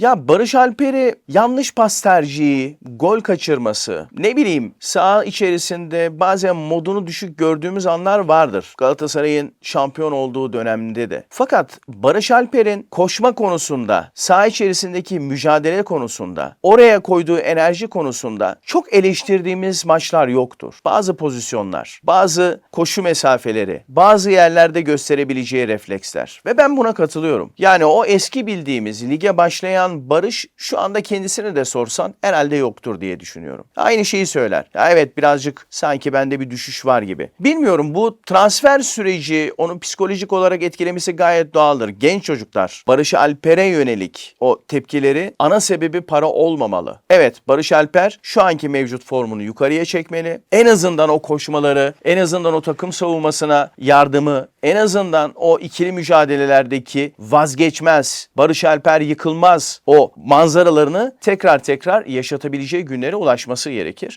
Ya Barış Alper'i yanlış pas tercihi, gol kaçırması, ne bileyim saha içerisinde bazen modunu düşük gördüğümüz anlar vardır. Galatasaray'ın şampiyon olduğu dönemde de. Fakat Barış Alper'in koşma konusunda, saha içerisindeki mücadele konusunda, oraya koyduğu enerji konusunda çok eleştirdiğimiz maçlar yoktur. Bazı pozisyonlar, bazı koşu mesafeleri, bazı yerlerde gösterebileceği refleksler. Ve ben buna katılıyorum. Yani o eski bildiğimiz lige başlayan Barış şu anda kendisine de sorsan herhalde yoktur diye düşünüyorum. Aynı şeyi söyler. Ya evet birazcık sanki bende bir düşüş var gibi. Bilmiyorum bu transfer süreci onun psikolojik olarak etkilemesi gayet doğaldır. Genç çocuklar Barış Alper'e yönelik o tepkileri ana sebebi para olmamalı. Evet Barış Alper şu anki mevcut formunu yukarıya çekmeli. En azından o koşmaları, en azından o takım savunmasına yardımı, en azından o ikili mücadelelerdeki vazgeçmez, Barış Alper yıkılmaz o manzaralarını tekrar tekrar yaşatabileceği günlere ulaşması gerekir.